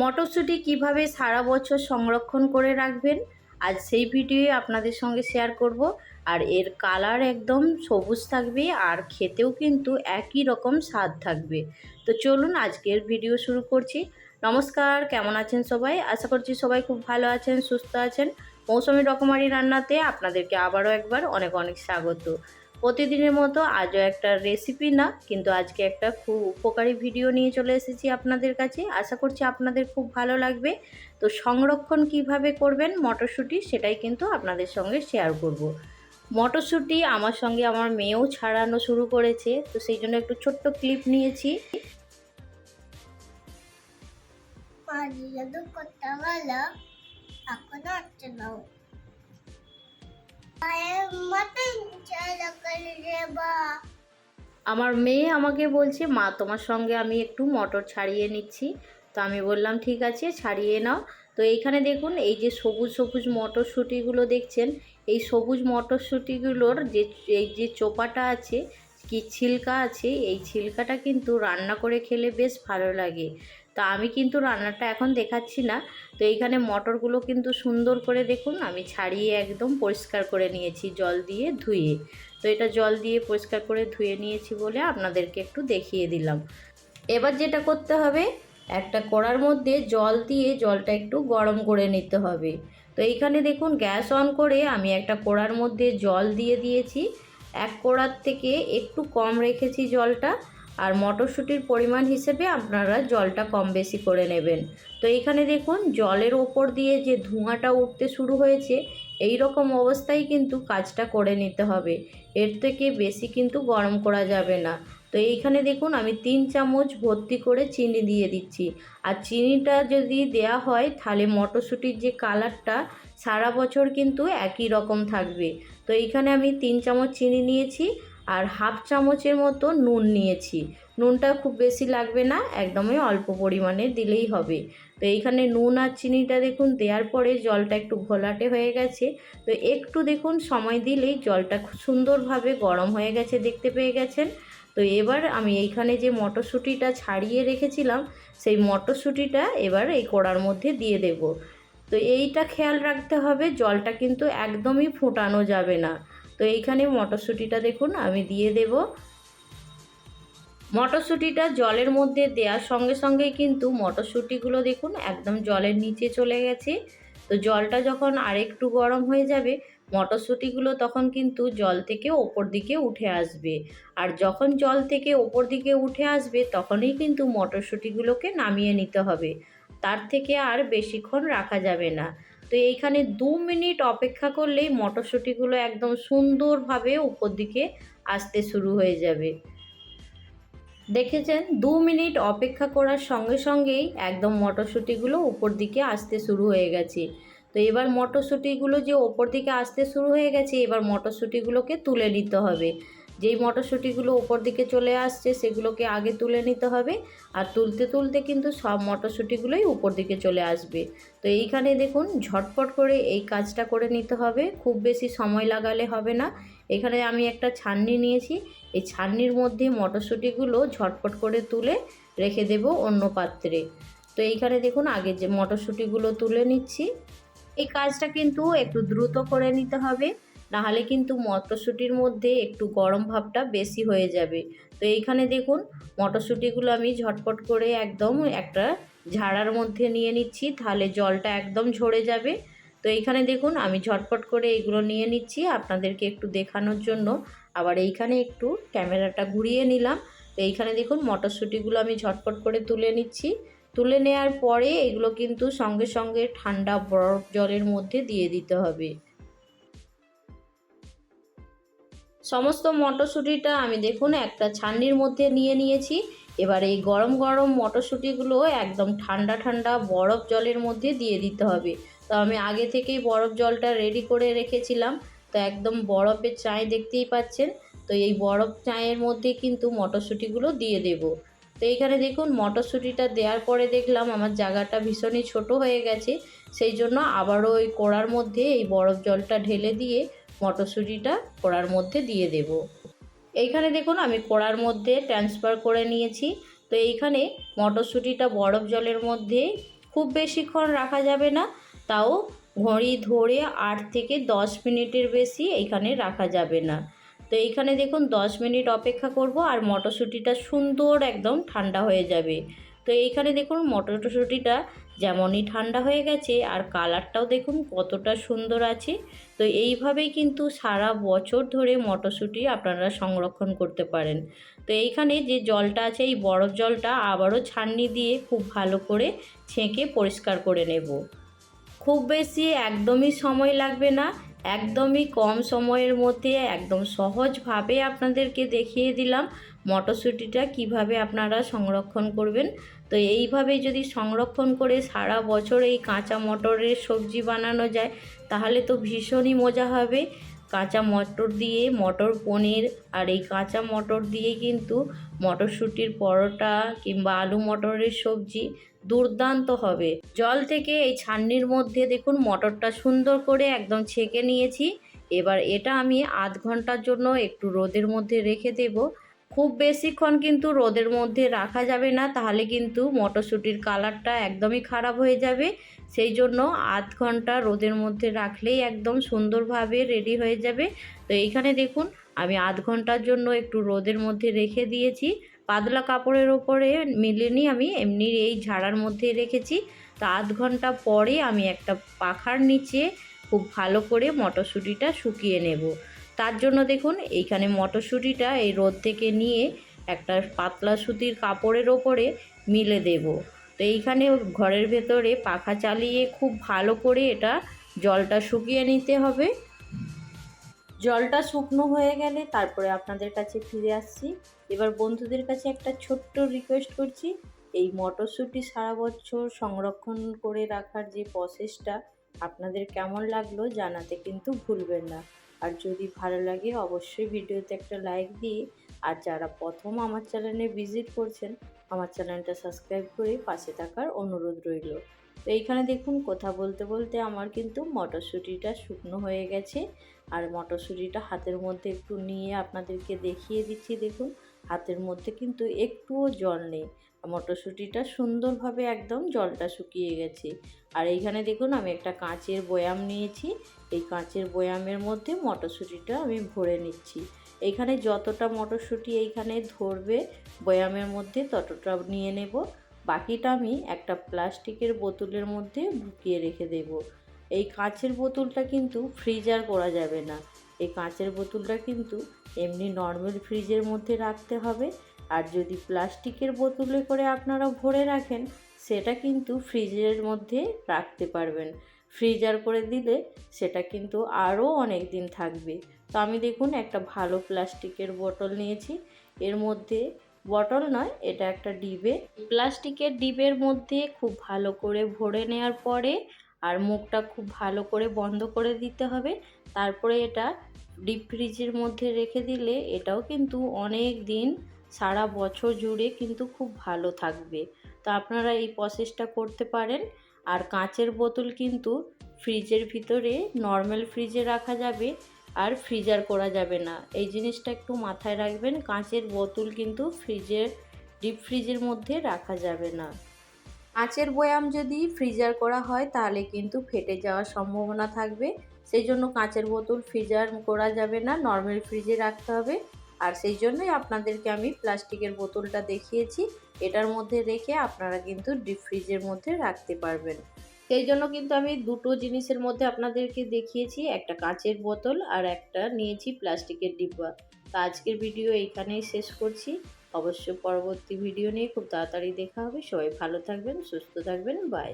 মটরশুঁটি কীভাবে সারা বছর সংরক্ষণ করে রাখবেন? আজ সেই ভিডিও আপনাদের সঙ্গে শেয়ার করব। আর এর কালার একদম সবুজ থাকবে আর খেতেও কিন্তু একই রকম স্বাদ থাকবে। তো চলুন আজকের ভিডিও শুরু করছি। নমস্কার, কেমন আছেন সবাই? আশা করছি সবাই খুব ভালো আছেন, সুস্থ আছেন। মৌসুমি রকমারি রান্নাতে আপনাদেরকে আবারও একবার অনেক অনেক স্বাগত। প্রতিদিনের মতো আজও একটা রেসিপি না, কিন্তু আজকে একটা খুব উপকারী ভিডিও নিয়ে চলে এসেছি আপনাদের কাছে। আশা করছি আপনাদের খুব ভালো লাগবে। তো সংরক্ষণ কীভাবে করবেন মটরশুঁটি সেটাই কিন্তু আপনাদের সঙ্গে শেয়ার করব। মটরশুঁটি আমার সঙ্গে আমার মেয়েও ছাড়ানো শুরু করেছে, তো সেই জন্য একটু ছোট্ট ক্লিপ নিয়েছি। মটন আমার মেয়ে আমাকে বলছে, মা, তোমার সঙ্গে আমি একটু মটর ছাড়িয়ে নিচ্ছি। তো আমি বললাম, ঠিক আছে, ছাড়িয়ে নাও। তো এইখানে দেখুন, এই যে সবুজ সবুজ মটরশুঁটিগুলো দেখছেন, এই সবুজ মটরশুঁটিগুলোর যে, এই যে চোপাটা আছে, কি ছিলকা আছে, এই ছিলকাটা কিন্তু রান্না করে খেলে বেশ ভালো লাগে। তা আমি কিন্তু রান্নাটা এখন দেখাচ্ছি না। তো এইখানে মটরগুলো কিন্তু সুন্দর করে দেখুন, আমি ছাড়িয়ে একদম পরিষ্কার করে নিয়েছি জল দিয়ে ধুয়ে। তো এটা জল দিয়ে পরিষ্কার করে ধুয়ে নিয়েছি বলে আপনাদেরকে একটু দেখিয়ে দিলাম। এবার যেটা করতে হবে, একটা কড়ার মধ্যে জল দিয়ে জলটা একটু গরম করে নিতে হবে। তো এইখানে দেখুন, গ্যাস অন করে আমি একটা কড়ার মধ্যে জল দিয়ে দিয়েছি। এক কড়ার থেকে একটু কম রেখেছি জলটা। আর মটরশুঁটির পরিমাণ হিসেবে আপনারা জলটা কম বেশি করে নেবেন। তো এইখানে দেখুন, জলের ওপর দিয়ে যে ধোঁয়াটা উঠতে শুরু হয়েছে, এই রকম অবস্থায় কিন্তু কাজটা করে নিতে হবে। এর থেকে বেশি কিন্তু গরম করা যাবে না। তো এইখানে দেখুন, আমি তিন চামচ ভর্তি করে চিনি দিয়ে দিচ্ছি। আর চিনিটা যদি দেয়া হয়, তাহলে মটরশুঁটির যে কালারটা, সারা বছর কিন্তু একই রকম থাকবে। তো এইখানে আমি তিন চামচ চিনি নিয়েছি। আর হাফ চামচের মতো নুন নিয়েছি। নুনটা খুব বেশি লাগবে না, একদমই অল্প পরিমাণে দিলেই হবে। তো এইখানে নুন আর চিনিটা দেখুন, দেওয়ার পরে জলটা একটু ঘোলাটে হয়ে গেছে। তো একটু দেখুন, সময় দিলেই জলটা খুব সুন্দরভাবে গরম হয়ে গেছে দেখতে পেয়ে গেছেন। তো এবার আমি এইখানে যে মটরশুঁটিটা ছাড়িয়ে রেখেছিলাম, সেই মটরশুঁটিটা এবার এই কড়ার মধ্যে দিয়ে দেব। তো এইটা খেয়াল রাখতে হবে, জলটা কিন্তু একদমই ফোটানো যাবে না। তো এইখানে মটরশুঁটিটা দেখুন, আমি দিয়ে দেব। মটরশুঁটিটা জলের মধ্যে দেওয়ার সঙ্গে সঙ্গে কিন্তু মটরশুঁটিগুলো দেখুন, একদম জলের নিচে চলে গেছে। তো জলটা যখন আরেকটু গরম হয়ে যাবে, মটরশুঁটিগুলো তখন কিন্তু জল থেকে ওপর দিকে উঠে আসবে। আর যখন জল থেকে ওপর দিকে উঠে আসবে, তখনই কিন্তু মটরশুঁটিগুলোকে নামিয়ে নিতে হবে। তার থেকে আর বেশিক্ষণ রাখা যাবে না। তো এইখানে দু মিনিট অপেক্ষা করলেই মটরশুঁটিগুলো একদম সুন্দরভাবে উপর দিকে আসতে শুরু হয়ে যাবে। দেখেছেন? দু মিনিট অপেক্ষা করার সঙ্গে সঙ্গেই একদম মটরশুঁটিগুলো উপর দিকে আসতে শুরু হয়ে গেছে। তো এবার মটরশুঁটিগুলো যে ওপর দিকে আসতে শুরু হয়ে গেছে, এবার মটরশুঁটিগুলোকে তুলে নিতে হবে। যেই মটরশুঁটিগুলো ওপর দিকে চলে আসছে, সেগুলোকে আগে তুলে নিতে হবে। আর তুলতে তুলতে কিন্তু সব মটরশুঁটিগুলোই উপর দিকে চলে আসবে। তো এইখানে দেখুন, ঝটপট করে এই কাজটা করে নিতে হবে। খুব বেশি সময় লাগালে হবে না। এখানে আমি একটা ছাননি নিয়েছি। এই ছাননির মধ্যে মটরশুঁটিগুলো ঝটপট করে তুলে রেখে দেব অন্য পাত্রে। তো এইখানে দেখুন, আগে যে মটরশুঁটিগুলো তুলে নিচ্ছি। এই কাজটা কিন্তু একটু দ্রুত করে নিতে হবে। নাহলে কিন্তু মটরশুঁটির মধ্যে একটু গরম ভাবটা বেশি হয়ে যাবে। তো এইখানে দেখুন, মটরশুঁটিগুলো আমি ঝটপট করে একদম একটা ঝাড়ার মধ্যে নিয়ে নিচ্ছি, তাহলে জলটা একদম ঝরে যাবে। তো এইখানে দেখুন, আমি ঝটপট করে এগুলো নিয়ে নিচ্ছি, আপনাদেরকে একটু দেখানোর জন্য। আবার এইখানে একটু ক্যামেরাটা ঘুরিয়ে নিলাম। তো এইখানে দেখুন, মটরশুঁটিগুলো আমি ঝটপট করে তুলে নিচ্ছি। তুলে নেওয়ার পরে এগুলো কিন্তু সঙ্গে সঙ্গে ঠান্ডা বরফ জলের মধ্যে দিয়ে দিতে হবে। সমস্ত মটরশুঁটিটা আমি দেখুন একটা ছান্নির মধ্যে নিয়ে নিয়েছি। এবার এই গরম গরম মটরশুঁটিগুলো একদম ঠান্ডা ঠান্ডা বরফ জলের মধ্যে দিয়ে দিতে হবে। তো আমি আগে থেকেই বরফ জলটা রেডি করে রেখেছিলাম। তো একদম বরফের চায় দেখতেই পাচ্ছেন। তো এই বরফ চায়ের মধ্যে কিন্তু মটরশুঁটিগুলো দিয়ে দেব। তো এইখানে দেখুন মটরশুঁটিটা দেওয়ার পরে দেখলাম আমার জায়গাটা ভীষণই ছোট হয়ে গেছে। সেই জন্য আবারও ওই কড়ার মধ্যে এই বরফ জলটা ঢেলে দিয়ে মটরশুঁটিটা কড়ার মধ্যে দিয়ে দেব। এইখানে দেখুন, আমি কড়ার মধ্যে ট্রান্সফার করে নিয়েছি। তো এইখানে মটরশুঁটিটা বরফ জলের মধ্যে, খুব বেশিক্ষণ রাখা যাবে না, তাও ঘড়ি ধরে আট থেকে দশ মিনিটের বেশি এইখানে রাখা যাবে না। তো এইখানে দেখুন, দশ মিনিট অপেক্ষা করব আর মটরশুঁটিটা সুন্দর একদম ঠান্ডা হয়ে যাবে। তো এইখানে দেখুন মটরশুঁটিটা যেমনই ঠান্ডা হয়ে গেছে আর কালারটাও দেখুন কতটা সুন্দর আছে। তো এইভাবেই কিন্তু সারা বছর ধরে মটরশুঁটি আপনারা সংরক্ষণ করতে পারেন। তো এইখানে যে জলটা আছে, এই বরফ জলটা আবারও ছাঁকনি দিয়ে খুব ভালো করে ছেঁকে পরিষ্কার করে নেব। খুব বেশি একদমই সময় লাগবে না। একদমই কম সময়ের মধ্যে একদম সহজভাবে আপনাদেরকে দেখিয়ে দিলাম মটরশুঁটিটা কীভাবে আপনারা সংরক্ষণ করবেন। তো এইভাবে যদি সংরক্ষণ করে সারা বছর এই কাঁচা মটরের সবজি বানানো যায়, তাহলে তো ভীষণই মজা হবে। কাঁচা মটর দিয়ে, মটর পনির আর এই কাঁচা মটর দিয়ে কিন্তু মটরশুঁটির পরোটা কিংবা আলু মটরের সবজি দুর্দান্ত হবে। জল থেকে এই ছান্নির মধ্যে দেখুন মটরটা সুন্দর করে একদম ছেঁকে নিয়েছি। এবার এটা আমি আধ ঘণ্টার জন্য একটু রোদের মধ্যে রেখে দেব। খুব বেশিক্ষণ কিন্তু রোদের মধ্যে রাখা যাবে না, তাহলে কিন্তু মটরশুঁটির কালারটা একদমই খারাপ হয়ে যাবে। সেই জন্য আধ ঘণ্টা রোদের মধ্যে রাখলেই একদম সুন্দরভাবে রেডি হয়ে যাবে। তো এইখানে দেখুন, আমি আধ ঘণ্টার জন্য একটু রোদের মধ্যে রেখে দিয়েছি। পাতলা কাপড়ের ওপরে মিলিয়ে আমি, এমনি এই ঝাড়ার মধ্যে রেখেছি। তো আধ ঘণ্টা পরে আমি একটা পাখার নিচে খুব ভালো করে মটরশুঁটিটা শুকিয়ে নেব। তার জন্য দেখুন, এইখানে মটরশুঁটিটা এই রোদ থেকে নিয়ে একটা পাতলা সুতির কাপড়ের ওপরে মিলে দেব। তো এইখানে ঘরের ভেতরে পাখা চালিয়ে খুব ভালো করে এটা জলটা শুকিয়ে নিতে হবে। জলটা শুকনো হয়ে গেলে তারপরে আপনাদের কাছে ফিরে আসছি। এবার বন্ধুদের কাছে একটা ছোট্ট রিকোয়েস্ট করছি, এই মটরশুঁটি সারা বছর সংরক্ষণ করে রাখার যে প্রসেসটা আপনাদের কেমন লাগল জানাতে কিন্তু ভুলবেন না। আর যদি ভালো লাগে অবশ্যই ভিডিওতে একটা লাইক দিয়ে, আর যারা প্রথম আমার চ্যানেলে ভিজিট করছেন, আমার চ্যানেলটা সাবস্ক্রাইব করে পাশে থাকার অনুরোধ রইল। তো এইখানে দেখুন, কথা বলতে বলতে আমার কিন্তু মটরশুঁটিটা শুকনো হয়ে গেছে। আর মটরশুঁটিটা হাতের মধ্যে একটু নিয়ে আপনাদেরকে দেখিয়ে দিচ্ছি, দেখুন। হাতের মধ্যে কিন্তু একটুও জল নেই। মটরশুঁটিটা সুন্দরভাবে একদম জলটা শুকিয়ে গেছে। আর এইখানে দেখুন, আমি একটা কাঁচের বয়াম নিয়েছি। এই কাঁচের বয়ামের মধ্যে মটরশুঁটিটা আমি ভরে নিচ্ছি। এইখানে যতটা মটরশুঁটি এইখানে ধরবে, বয়ামের মধ্যে ততটা নিয়ে নেব। বাকিটা আমি একটা প্লাস্টিকের বোতলের মধ্যে ঢুকিয়ে রেখে দেব। এই কাঁচের বোতলটা কিন্তু ফ্রিজার করা যাবে না। এই কাঁচের বোতলটা কিন্তু এমনি নর্মাল ফ্রিজের মধ্যে রাখতে হবে। আর যদি প্লাস্টিকের বোতলে করে আপনারা ভরে রাখেন, সেটা কিন্তু ফ্রিজের মধ্যে রাখতে পারবেন। ফ্রিজার করে দিলে সেটা কিন্তু আরও অনেক দিন থাকবে। তো আমি দেখুন একটা ভালো প্লাস্টিকের বোতল নিয়েছি। এর মধ্যে বটল নয়, এটা একটা ডিবে। প্লাস্টিকের ডিবের মধ্যে খুব ভালো করে ভরে নেওয়ার পরে আর মুখটা খুব ভালো করে বন্ধ করে দিতে হবে। তারপরে এটা ডিপ ফ্রিজের মধ্যে রেখে দিলে এটাও কিন্তু অনেক দিন সারা বছর জুড়ে কিন্তু খুব ভালো থাকবে। তো আপনারা এই প্রসেসটা করতে পারেন। আর কাঁচের বোতল কিন্তু ফ্রিজের ভিতরে নর্মাল ফ্রিজে রাখা যাবে আর ফ্রিজার করা যাবে না। এই জিনিসটা একটু মাথায় রাখবেন, কাঁচের বোতল কিন্তু ফ্রিজের ডিপ ফ্রিজের মধ্যে রাখা যাবে না। কাঁচের বয়াম যদি ফ্রিজার করা হয়, তাহলে কিন্তু ফেটে যাওয়ার সম্ভাবনা থাকবে। সেই জন্য কাঁচের বোতল ফ্রিজার করা যাবে না নর্মাল ফ্রিজে রাখতে হবে। আর সেই জন্যই আপনাদেরকে আমি প্লাস্টিকের বোতলটা দেখিয়েছি। এটার মধ্যে রেখে আপনারা কিন্তু ডিপ ফ্রিজের মধ্যে রাখতে পারবেন। সেই জন্য কিন্তু আমি দুটো জিনিসের মধ্যে আপনাদেরকে দেখিয়েছি, একটা কাঁচের বোতল আর একটা নিয়েছি প্লাস্টিকের ডিব্বা। তো আজকের ভিডিও এইখানেই শেষ করছি। অবশ্য পরবর্তী ভিডিও নিয়ে খুব তাড়াতাড়ি দেখা হবে। সবাই ভালো থাকবেন, সুস্থ থাকবেন। বাই